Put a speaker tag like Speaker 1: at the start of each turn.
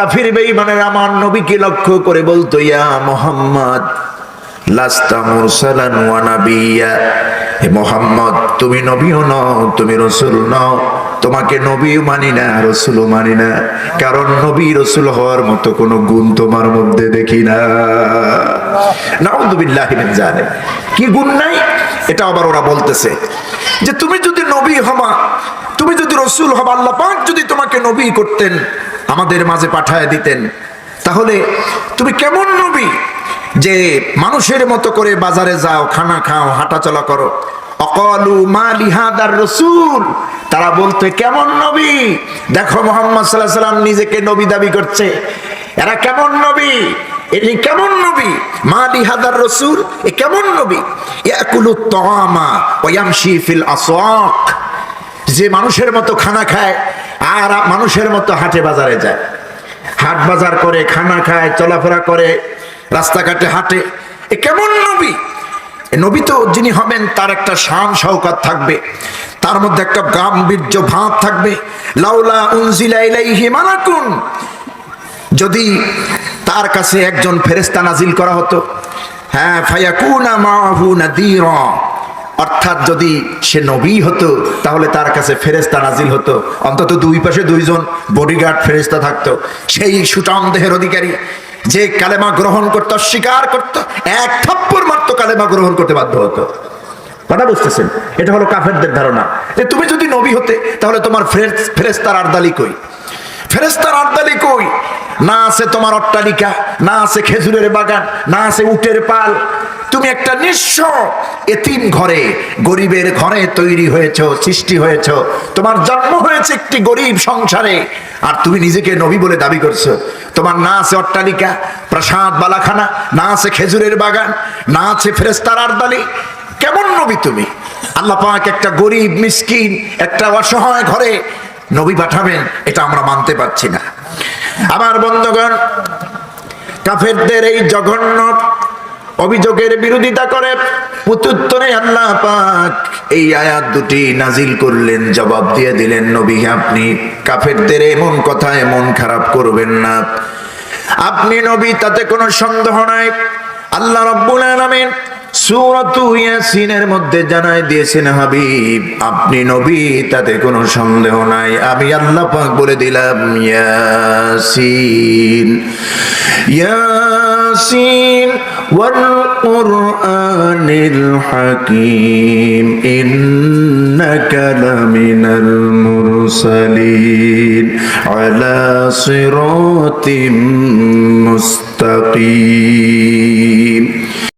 Speaker 1: কাফির বেঈমানের আমার নবীকে লক্ষ্য করে বলতো, ইয়া মোহাম্মদ, লাস্তা মুরসালান ওয়া নাবিয়্যা হে মোহাম্মদ, তুমি নবীও নও, তুমি রসুল নও। তোমাকে নবীও মানি না, রসুলও মানি না। কারণ নবী রসুল হওয়ার মতো কোনো গুণ তোমার মধ্যে দেখি না। নাউযুবিল্লাহি মিন জালিক কি গুণ নাই? এটা আবার ওরা বলতেছে যে, তুমি যদি নবী হবা, তুমি যদি রসুল হবা, আল্লাহ পাক যদি তোমাকে নবী করতেন আমাদের মাঝে পাঠায় দিতেন। তাহলে তুমি কেমন নবী যে মানুষের মতো করে বাজারে যাও, খানা খাও, হাঁটাচলা করো? অকলু মা লিহাদার রসুল। তারা বলতে, কেমন নবী? দেখো মোহাম্মদ সাল্লাহ সাল্লাম নিজেকে নবী দাবি করছে। এরা কেমন নবী? এটি কেমন নবী? মা লিহাদার রসুল, এ কেমন নবী? ইয়াকুলু তামা ওয়ামশি ফিল আসওয়াক। যে মানুষের মতো খানা খায় আর মানুষের মতো হাটে বাজারে যায়। হাট বাজার করে, খানা খায়, চলাফেরা করে, রাস্তাঘাটে হাঁটে। এ কেমন নবী? নবী তো যিনি হবেন, তার একটা শান শওকাত থাকবে। তার মধ্যে একটা গাম্ভীর্য ভাব থাকবে। লাউলা উনজিলা ইলাইহি মালাকুন। যদি তার কাছে একজন ফেরেস্তা নাজিল করা হতো। হ্যাঁ ফায়াকুনা মাহু নাদিরা। অর্থাৎ যদি সে নবী হতো, তাহলে তার কাছে ফেরেস্তা নাজিল হতো। অন্তত দুই পাশে দুইজন বডিগার্ড ফেরেস্তা থাকতো। সেই সুটাম দেহের অধিকারী যে কালেমা গ্রহণ করতো স্বীকার করত, এক থাপ্পর মাত্র কালেমা গ্রহণ করতে বাধ্য হতো। কথা বুঝতেছেন? এটা হলো কাফেরদের ধারণা। যে তুমি যদি নবী হতে, তাহলে তোমার ফেরেস্তার আর্দালি কই? ফেরেস্তার আর্দালি কই? না আছে তোমার অট্টালিকা, না আছে খেজুরের বাগান, না আছে উটের পাল তুমি একটা নিঃস্ব এতিম ঘরে, গরিবের ঘরে তৈরি হয়েছ, সৃষ্টি হয়েছ। তোমার জন্ম হয়েছে একটি গরিব সংসারে, আর তুমি নিজেকে নবী বলে দাবি করছ। তোমার না আছে অট্টালিকা, প্রাসাদ, বালাখানা, না আছে খেজুরের বাগান, না আছে ফেরেস্তার আর্দালি কেমন নবী তুমি? আল্লাহ পাক একটা গরিব, মিসকিন, একটা অসহায় ঘরে নবী পাঠাবেন, এটা আমরা মানতে পারছি না। আমার বন্ধুগণ, কাফেরদের এই জঘন্য অভিযোগের বিরোধিতা করে। প্রত্যুত্তরে আল্লাহ পাক এই আয়াত দুটি নাজিল করলেন, জবাব দিয়ে দিলেন, নবী, আপনি কাফেরদের এমন কথা, এমন খারাপ করবেন না। আপনি নবী, তাতে কোনো সন্দেহ নাই। আল্লাহ রব্বুল আলামিন সূরাতু ইয়াসিনের মধ্যে জানাই দিয়েছেন, হাবিব, আপনি নবী, তাতে কোনো সন্দেহ নাই। আমি আল্লাহ পাক বলে দিলাম, ইয়াসিন ইয়াসিন। ياسين والقرآن الحكيم إنك لمن المرسلين على صراط مستقيم